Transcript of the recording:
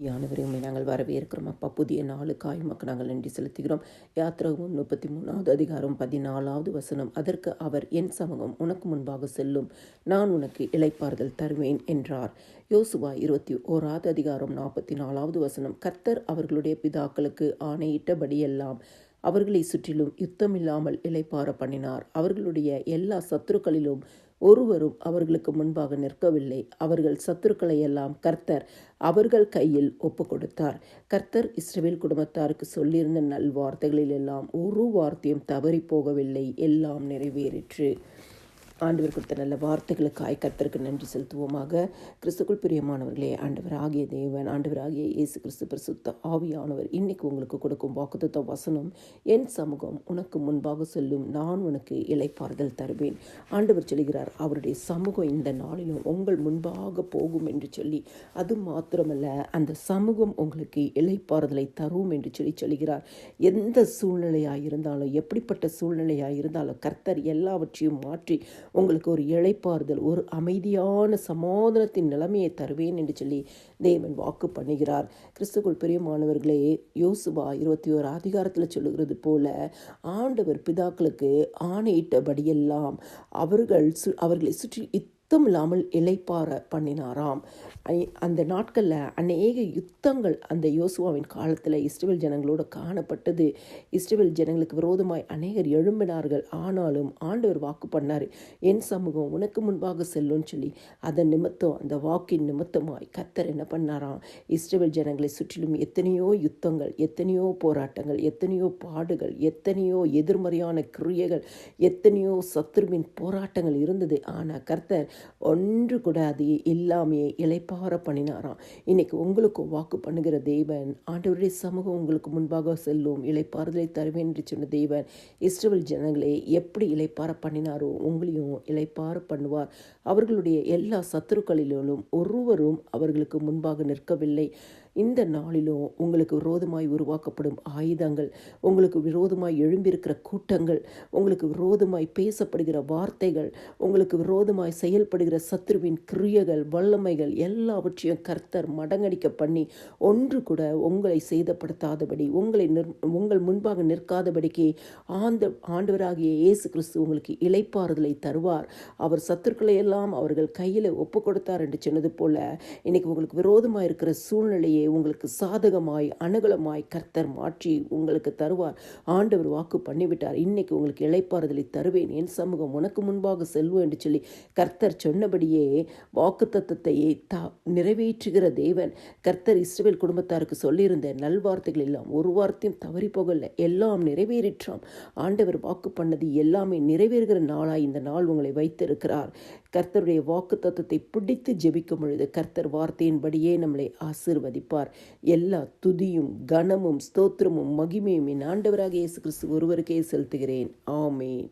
யானவரை உண்மை நாங்கள் வரவேற்கிறோம். அப்பா புதிய நாளுக்காய் மக்கள் நாங்கள் நன்றி செலுத்துகிறோம். யாத்திராவும் முப்பத்தி மூணாவது அதிகாரம் பதினாலாவது வசனம். அதற்கு அவர் என் சமூகம் உனக்கு முன்பாக செல்லும். நான் உனக்கு இளைப்பாறுதல் தருவேன் என்றார். யோசுவா இருபத்தி ஓராவது அதிகாரம் நாற்பத்தி நாலாவது வசனம். கர்த்தர் அவர்களுடைய பிதாக்களுக்கு ஆணையிட்டபடியெல்லாம் அவர்களை சுற்றிலும் யுத்தமில்லாமல் இளைப்பாற பண்ணினார். அவர்களுடைய எல்லா சத்துருக்களிலும் ஒருவரும் அவர்களுக்கு முன்பாக நிற்கவில்லை. அவர்கள் சத்துருக்களை எல்லாம் கர்த்தர் அவர்கள் கையில் ஒப்பு கொடுத்தார் கர்த்தர் இஸ்ரேல் குடும்பத்தாருக்கு சொல்லியிருந்த நல்வார்த்தைகளில் எல்லாம் ஒரு வார்த்தையும் தவறி போகவில்லை. எல்லாம் நிறைவேறிற்று. ஆண்டவர் கொடுத்த நல்ல வார்த்தைகளுக்காய் கர்த்தருக்கு நன்றி செலுத்துவோமாக. கிறிஸ்துக்குள் பிரியமானவர்களே ஆண்டவர் ஆகிய தேவன் ஆண்டவர் ஆகிய இயேசு கிறிஸ்து பிரசுத்த ஆவியானவர் இன்னைக்கு உங்களுக்கு கொடுக்கும் வாக்குத்த வசனம் என் சமூகம் உனக்கு முன்பாக செல்லும் நான் உனக்கு இலைப்பாறுதல் தருவேன். ஆண்டவர் சொல்கிறார் அவருடைய சமூகம் இந்த நாளிலும் உங்கள் முன்பாக போகும் என்று சொல்லி அது மாத்திரமல்ல அந்த சமூகம் உங்களுக்கு இலைப்பாறுதலை தரும் என்று சொல்லி சொல்கிறார் எந்த சூழ்நிலையாக இருந்தாலும் எப்படிப்பட்ட சூழ்நிலையாக இருந்தாலும் கர்த்தர் எல்லாவற்றையும் மாற்றி உங்களுக்கு ஒரு இழைப்பாறுதல் ஒரு அமைதியான சமாதானத்தின் நிலைமையை தருவேன் என்று சொல்லி தேவன் வாக்கு பண்ணுகிறார். கிறிஸ்துக்குள் பிரியமானவர்களே யோசுபா இருபத்தி ஒரு அதிகாரத்தில் சொல்லுகிறது போல ஆண்டவர் பிதாக்களுக்கு ஆணையிட்டபடியெல்லாம் அவர்கள் சு அவர்களை சுற்றி யுத்தம் இல்லாமல் இலைப்பார பண்ணினாராம். அந்த நாட்களில் அநேக யுத்தங்கள் அந்த யோசுவாவின் காலத்தில் இஸ்ரேல் ஜனங்களோடு காணப்பட்டது. இஸ்ரேல் ஜனங்களுக்கு விரோதமாய் அநேகர் எழும்பினார்கள். ஆனாலும் ஆண்டவர் வாக்கு பண்ணார். என் சமூகம் உனக்கு முன்பாக செல்லும்னு சொல்லி அதன் நிமித்தம் அந்த வாக்கின் நிமித்தமாய் கத்தர் என்ன பண்ணாராம்? இஸ்ரேல் ஜனங்களை சுற்றிலும் எத்தனையோ யுத்தங்கள் எத்தனையோ போராட்டங்கள் எத்தனையோ பாடுகள் எத்தனையோ எதிர்மறையான கிரியைகள் எத்தனையோ சத்துருவின் போராட்டங்கள் இருந்தது. ஆனால் கர்த்தர் ஒன்று கூட அது இல்லாமையே இழைப்பார பண்ணினாராம். இன்னைக்கு உங்களுக்கு வாக்கு பண்ணுகிற தேவன் ஆண்டவருடைய சமூகம் உங்களுக்கு முன்பாக செல்லும் இழைப்பாறுதலை தருவேன் என்று சொன்ன தேவன் இஸ்ரேல் ஜனங்களே எப்படி இழைப்பார பண்ணினாரோ உங்களையும் இழைப்பார பண்ணுவார். அவர்களுடைய எல்லா சத்துருக்களிலும் ஒருவரும் அவர்களுக்கு முன்பாக நிற்கவில்லை. இந்த நாளிலும் உங்களுக்கு விரோதமாய் உருவாக்கப்படும் ஆயுதங்கள் உங்களுக்கு விரோதமாய் எழும்பியிருக்கிற கூட்டங்கள் உங்களுக்கு விரோதமாய் பேசப்படுகிற வார்த்தைகள் உங்களுக்கு விரோதமாய் செயல்படுகிற சத்ருவின் கிரியைகள் வல்லமைகள் எல்லாவற்றையும் கர்த்தர் மடங்கடிக்க பண்ணி ஒன்று கூட உங்களை சேதப்படுத்தாதபடி உங்களை நிற் உங்கள் முன்பாக நிற்காதபடிக்கு ஆந்த ஆண்டவராகிய இயேசு கிறிஸ்து உங்களுக்கு இலைப்பாறுதலை தருவார். அவர் சத்துருக்களை எல்லாம் அவர்கள் கையில் ஒப்பு கொடுத்தார் என்று சொன்னது போல இன்னைக்கு உங்களுக்கு விரோதமாக இருக்கிற சூழ்நிலையை உங்களுக்கு சாதகமாய் அனுகலமாய் கர்த்தர் மாற்றி உங்களுக்கு தருவார். ஆண்டவர் வாக்கு பண்ணிவிட்டார். இன்னைக்கு உங்களுக்கு இழைப்பாறுதலை தருவேன். என் சமூகம் உனக்கு முன்பாக செல்வோம் என்று சொல்லி கர்த்தர் சொன்னபடியே வாக்கு தத்தத்தை த நிறைவேற்றுகிற தேவன் கர்த்தர் இஸ்ரேல் குடும்பத்தாருக்கு சொல்லியிருந்த நல்வார்த்தைகள் எல்லாம் ஒரு வார்த்தையும் தவறி போகல. எல்லாம் நிறைவேறிற்றாம். ஆண்டவர் வாக்கு பண்ணது எல்லாமே நிறைவேறுகிற நாளாய் இந்த நாள் உங்களை வைத்திருக்கிறார். கர்த்தருடைய வாக்கு தத்துவத்தை பிடித்து ஜெபிக்கும் பொழுது கர்த்தர் வார்த்தையின்படியே நம்மளை ஆசிர்வதிப்பார். எல்லா துதியும் கனமும் ஸ்தோத்திரமும் மகிமையும் என் ஆண்டவராக இயேசு கிறிஸ்து ஒருவருக்கே செலுத்துகிறேன். ஆமேன்.